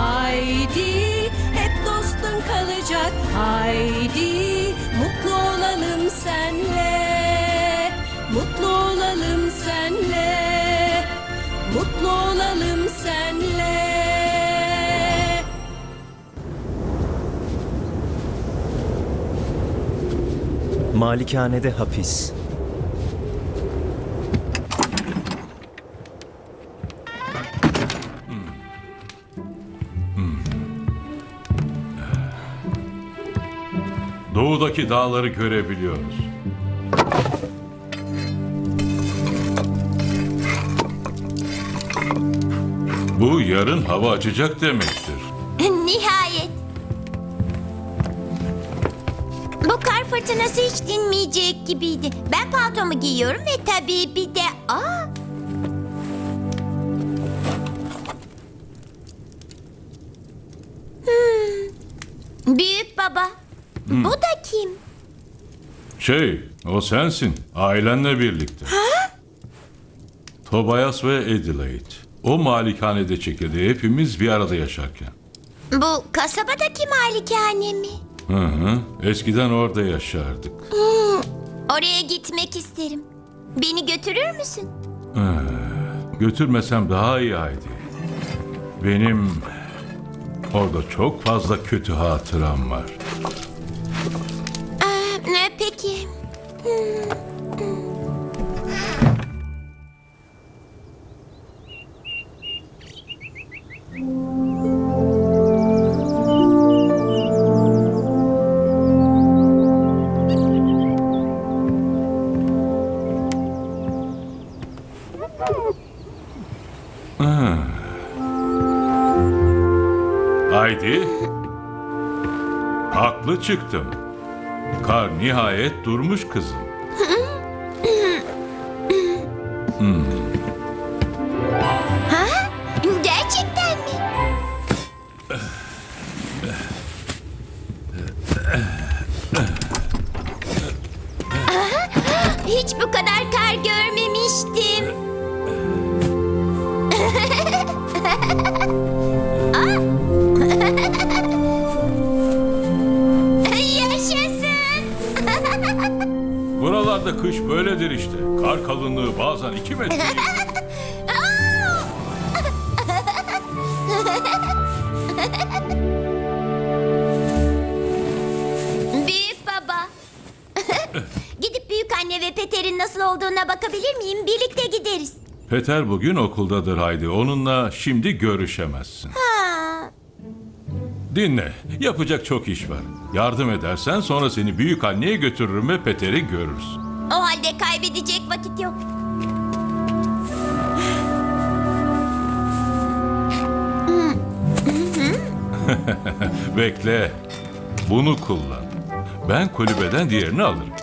Haydi, hep dostun kalacak. Haydi, mutlu olalım senle. Mutlu olalım senle. Mutlu olalım senle. Malikanede hapis. Doğudaki dağları görebiliyoruz. Bu yarın hava açacak demektir. Nihayet. Bu kar fırtınası hiç dinmeyecek gibiydi. Ben paltomu giyiyorum ve tabii bir de... Aa! Hmm. Büyük baba. Bu da kim? Şey, o sensin. Ailenle birlikte. Tobias ve Adelaide. O malikanede çekirdeği hepimiz bir arada yaşarken. Bu kasabadaki malikane mi? Hı hı. Eskiden orada yaşardık. Oraya gitmek isterim. Beni götürür müsün? Götürmesem daha iyi haydi. Benim orada çok fazla kötü hatıram var. Peki? Haklı çıktım. Nihayet durmuş kızım. Anne ve Peter'in nasıl olduğuna bakabilir miyim? Birlikte gideriz. Peter bugün okuldadır Haydi. Onunla şimdi görüşemezsin. Ha. Dinle. Yapacak çok iş var. Yardım edersen sonra seni büyük anneye götürürüm ve Peter'i görürsün. O halde kaybedecek vakit yok. Bekle. Bunu kullan. Ben kulübeden diğerini alırım.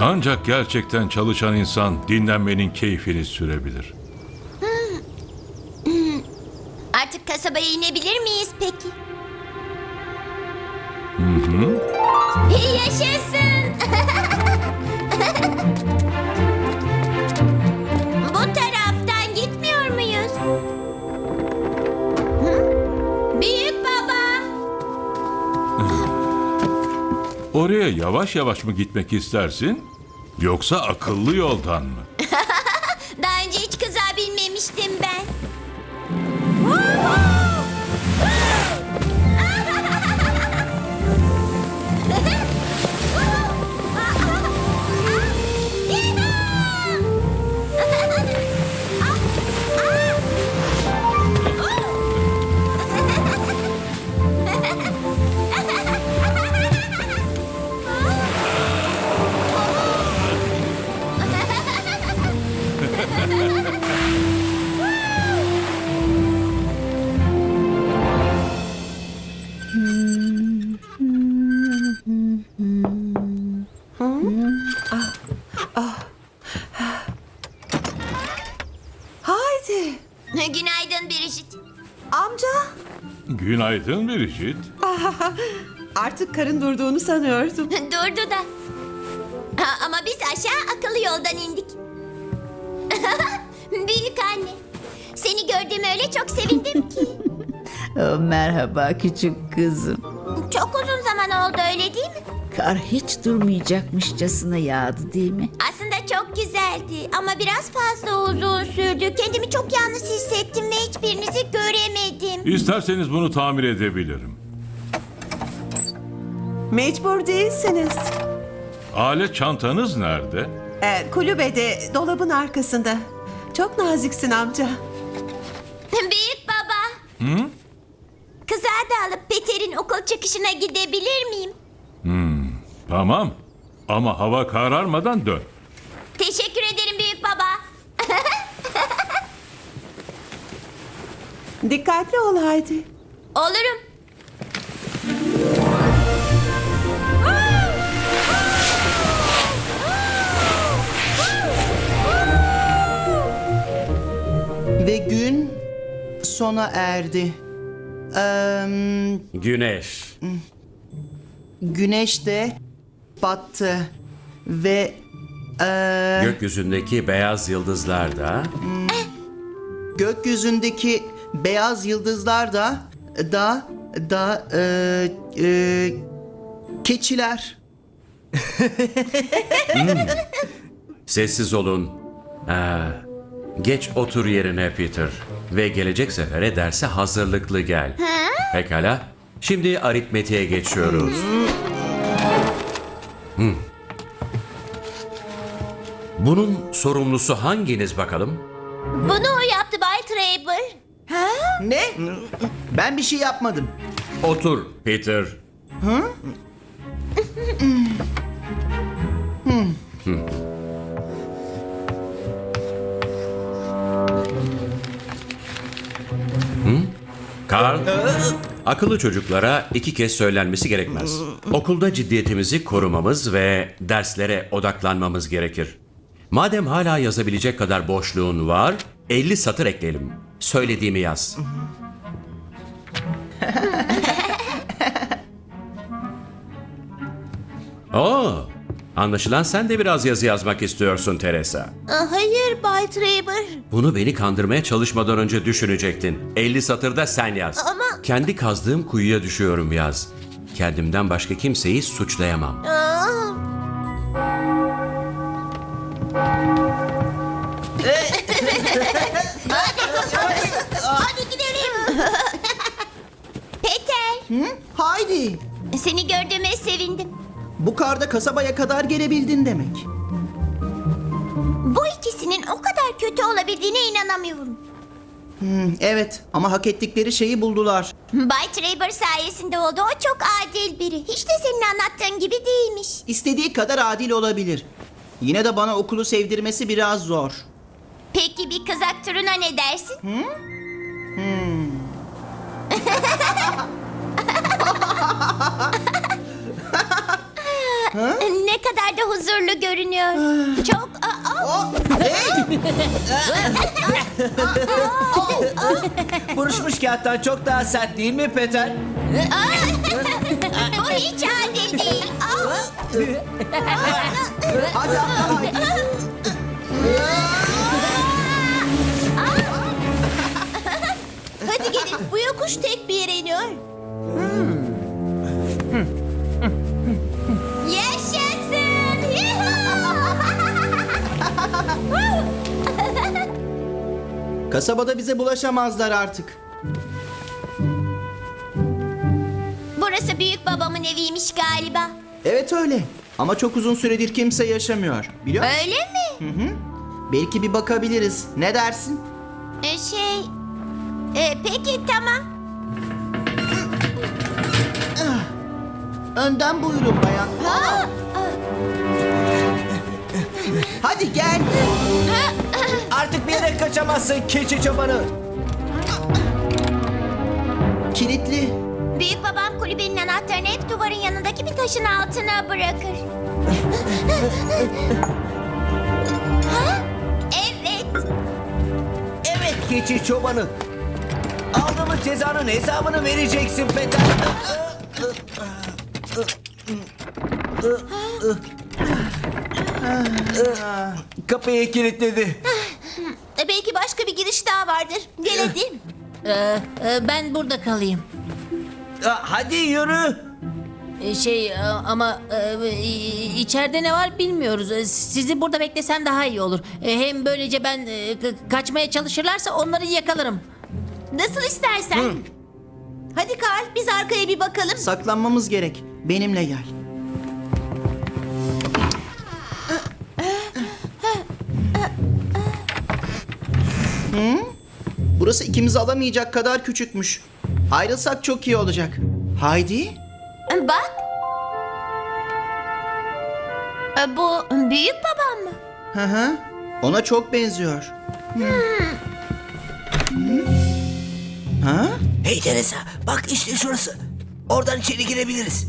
Ancak gerçekten çalışan insan dinlenmenin keyfini sürebilir. Yaşasın! Bu taraftan gitmiyor muyuz? Hı? Büyük baba! Oraya yavaş yavaş mı gitmek istersin? Yoksa akıllı yoldan mı? Daha önce hiç kıza binmemiştim ben. Günaydın Bridget. Artık karın durduğunu sanıyordum. Durdu da. Ha, ama biz aşağı akıllı yoldan indik. Büyük anne. Seni gördüğüme öyle çok sevindim ki. Oh, Merhaba küçük kızım. Çok uzun zaman oldu öyle değil mi? Kar hiç durmayacakmışçasına yağdı değil mi? Aslında çok güzeldi ama biraz fazla uzun sürdü. Kendimi çok yalnız hissettim ve hiçbirinizi göremedim. İsterseniz bunu tamir edebilirim. Mecbur değilsiniz. Alet çantanız nerede? Ee, kulübede, dolabın arkasında. Çok naziksin amca. Büyük baba. Kızağı da alıp Peter'in okul çıkışına gidebilir miyim? Tamam. Ama hava kararmadan dön. Teşekkür ederim büyük baba. Dikkatli ol haydi. Olurum. Ve gün sona erdi. Eee, Güneş. güneş de battı ve eee, Gökyüzündeki beyaz yıldızlar da gökyüzündeki beyaz yıldızlar da da da eee, eee, keçiler. sessiz olun. Ee, geç otur yerine Peter. Ve gelecek sefere derse hazırlıklı gel. Pekala. Şimdi aritmetiğe geçiyoruz. Hmm. Bunun sorumlusu hanginiz bakalım? Bunu o yaptı Bay Traber. Ne? Ben bir şey yapmadım. Otur Peter. Hı? Karl, akıllı çocuklara iki kez söylenmesi gerekmez. Okulda ciddiyetimizi korumamız ve derslere odaklanmamız gerekir. Madem hala yazabilecek kadar boşluğun var, 50 satır ekleyelim. Söylediğimi yaz. Oo, anlaşılan sen de biraz yazı yazmak istiyorsun Teresa. Hayır Bay Traber. Bunu beni kandırmaya çalışmadan önce düşünecektin. 50 satırda sen yaz. Ama- Kendi kazdığım kuyuya düşüyorum yaz. Kendimden başka kimseyi suçlayamam. Hadi gidelim. Peter, Haydi. seni gördüğüme sevindim. Bu karda kasabaya kadar gelebildin demek. Bu ikisinin o kadar kötü olabildiğine inanamıyorum. Evet ama hak ettikleri şeyi buldular. Bay Traber sayesinde oldu. O çok adil biri. Hiç de senin anlattığın gibi değilmiş. İstediği kadar adil olabilir. Yine de bana okulu sevdirmesi biraz zor. Peki bir kızak turuna ne dersin? ne kadar da huzurlu görünüyor. Çok... Aa, aa. Buruşmuş kağıttan çok daha sert değil mi Peter? Bu hiç adil değil. Hadi atla haydi. Hadi gelin. Bu yokuş tek bir yere iniyor. Yaşasın! Kasabada bize bulaşamazlar artık. Burası büyük babamın eviymiş galiba. Evet öyle. Ama çok uzun süredir kimse yaşamıyor. Biliyor musun? Öyle mi? Belki bir bakabiliriz. Ne dersin? Ee, şey... Ee, peki tamam. Önden buyurun bayan. Aa, Hadi gel. Artık bir yere kaçamazsın keçi çobanı. Kilitli. Büyük babam kulübenin anahtarını hep duvarın yanındaki bir taşın altına bırakır. ha? Evet. Evet keçi çobanı. Aldığımız cezanın hesabını vereceksin Peter. Kapıyı kilitledi. E, belki başka bir giriş daha vardır. Gel hadi. Ee, ben burada kalayım. Hadi yürü. Ee, şey e, ama e, i- içeride ne var bilmiyoruz. Ee, Sizi burada beklesem daha iyi olur. Hem böylece ben e, ka- kaçmaya çalışırlarsa onları yakalarım. Nasıl istersen. Hadi Karl biz arkaya bir bakalım. Saklanmamız gerek. Benimle gel. Hı? Burası ikimizi alamayacak kadar küçükmüş. Ayrılsak çok iyi olacak. Haydi. Bak. E, Bu büyük babam mı? Hı hı. Ona çok benziyor. Hı? Ha? Hey Teresa bak işte şurası. Oradan içeri girebiliriz.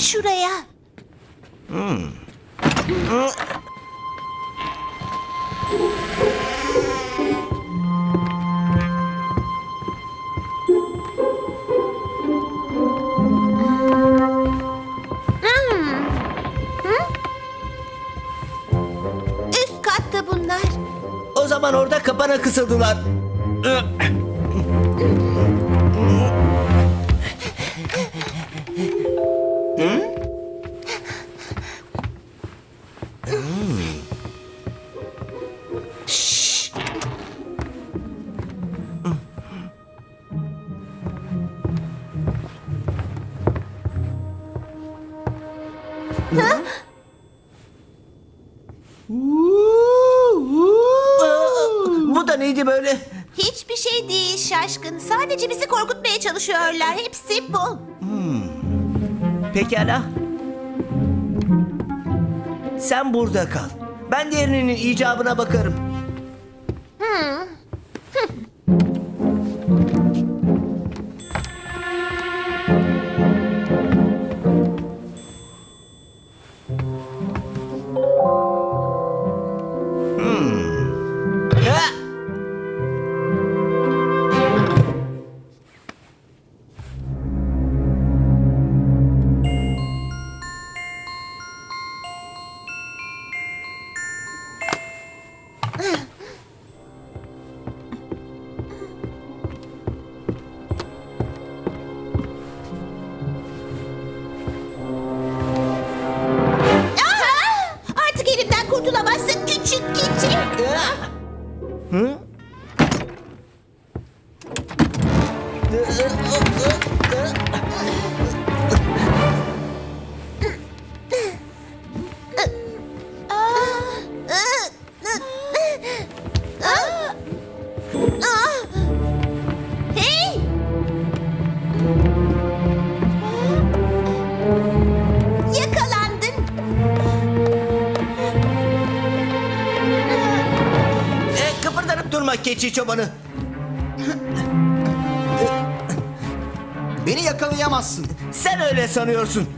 Şuraya. Üst katta bunlar. O zaman orada kapana kısıldılar. Şaşkın. Sadece bizi korkutmaya çalışıyorlar. Hepsi bu. Pekala. Sen burada kal. Ben diğerinin icabına bakarım. Çobanı. Beni yakalayamazsın. Sen öyle sanıyorsun.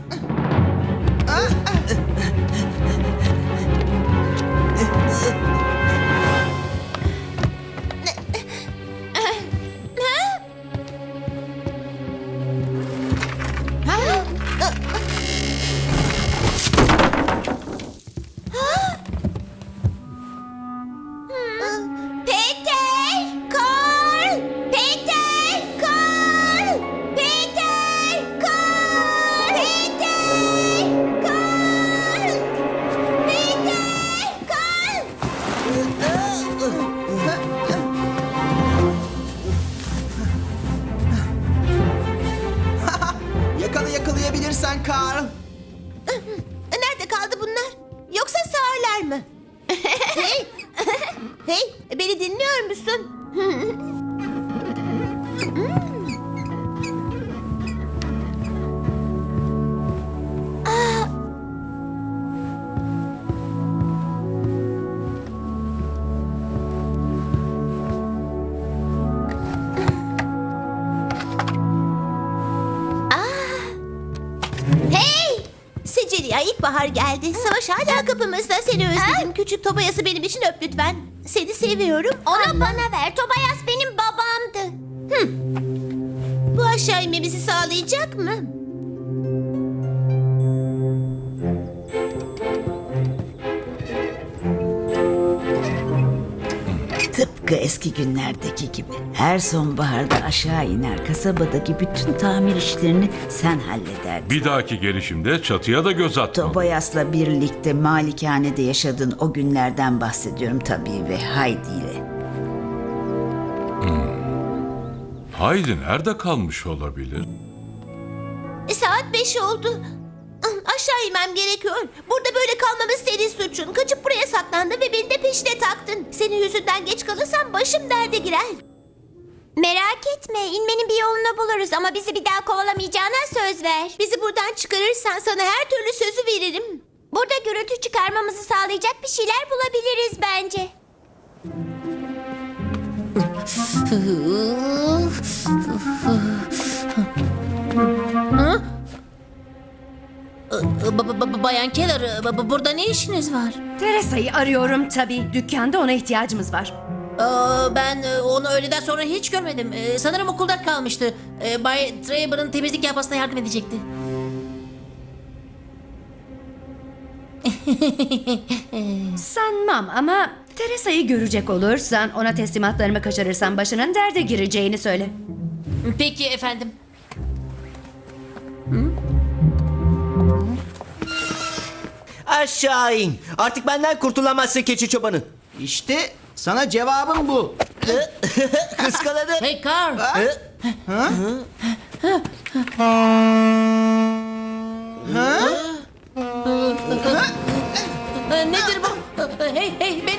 İlkbahar geldi. Savaş hala kapımızda. Seni özledim. Küçük Tobayas'ı benim için öp lütfen. Seni seviyorum. Onu bana ver. Tobayas benim babamdı. Bu aşağı inmemizi sağlayacak mı? Tıpkı eski günlerdeki gibi. Her sonbaharda aşağı iner kasabadaki bütün tamir işlerini sen hallederdin. Bir dahaki gelişimde çatıya da göz atma. Tobayas'la birlikte malikanede yaşadığın o günlerden bahsediyorum tabii ve Haydi ile. Haydi nerede kalmış olabilir? Saat beş oldu. İnmem gerekiyor. Burada böyle kalmamız senin suçun. Kaçıp buraya saklandın ve beni de peşine taktın. Senin yüzünden geç kalırsam başım derde girer. Merak etme. inmenin bir yolunu buluruz ama bizi bir daha kovalamayacağına söz ver. Bizi buradan çıkarırsan sana her türlü sözü veririm. Burada gürültü çıkarmamızı sağlayacak bir şeyler bulabiliriz bence. Ba- ba- ba- Bayan Keller, ba- ba- burada ne işiniz var? Teresa'yı arıyorum tabii. Dükkanda ona ihtiyacımız var. Aa, ben e, onu öğleden sonra hiç görmedim. E, Sanırım okulda kalmıştı. E, Bay Traber'ın temizlik yapmasına yardım edecekti. Sanmam ama Teresa'yı görecek olursan ona teslimatlarımı kaçırırsan başının derde gireceğini söyle. Peki efendim. Aşağı in. Artık benden kurtulamazsın keçi çobanı. İşte sana cevabım bu. Kıskaladı. Hey Carl. E, Nedir bu? Hey hey beni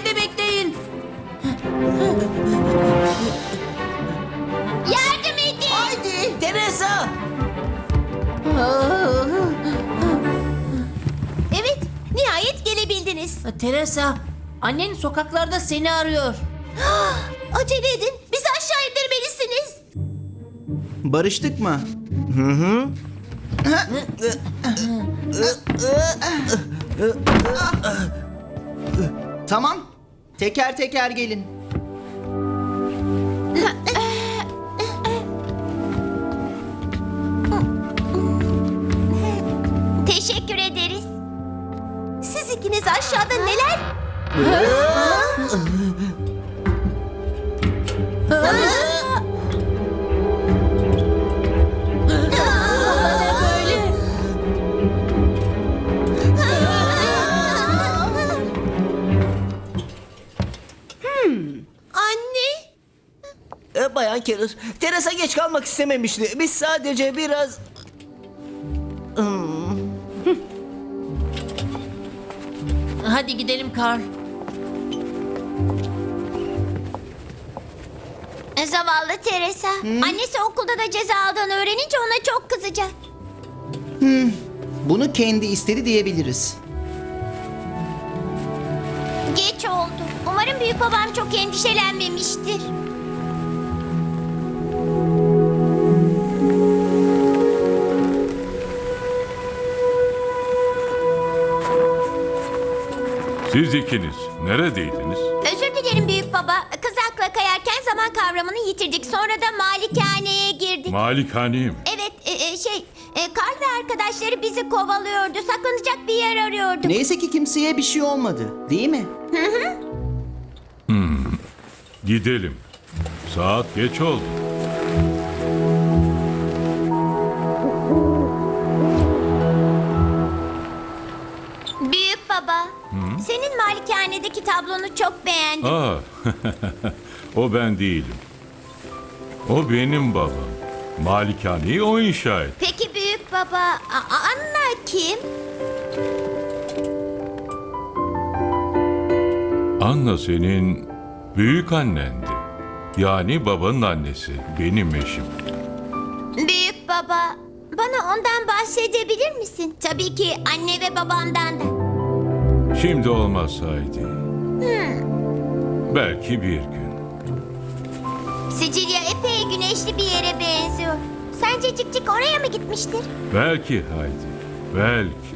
gelebildiniz. E, Teresa, annen sokaklarda seni arıyor. Acele edin, bizi aşağı indirmelisiniz. Barıştık mı? tamam. Teker teker gelin. İkiniz aşağıda neler? Anne, Ee, Bayan Kerir, Teresa geç kalmak istememişti. Biz sadece biraz... Hadi gidelim Carl. Zavallı Teresa. Annesi okulda da ceza aldığını öğrenince ona çok kızacak. Bunu kendi istedi diyebiliriz. Geç oldu. Umarım büyük babam çok endişelenmemiştir. Siz ikiniz neredeydiniz? Özür dilerim büyük baba. Kızakla kayarken zaman kavramını yitirdik. Sonra da malikaneye girdik. Malikaneyim. evet e, e, şey e, Karl ve arkadaşları bizi kovalıyordu. Saklanacak bir yer arıyorduk. Neyse ki kimseye bir şey olmadı. Değil mi? Gidelim. Saat geç oldu. Senin malikanedeki tablonu çok beğendim. Aa, o ben değilim. O benim babam. Malikaneyi o inşa etti. Peki büyük baba A- Anna kim? Anna senin büyük annendi. Yani babanın annesi, benim eşim. Büyük baba bana ondan bahsedebilir misin? Tabii ki anne ve babamdan da. Şimdi olmaz Haydi. Belki bir gün. Sicilya epey güneşli bir yere benziyor. Sence Cikcik oraya mı gitmiştir? Belki Haydi. Belki.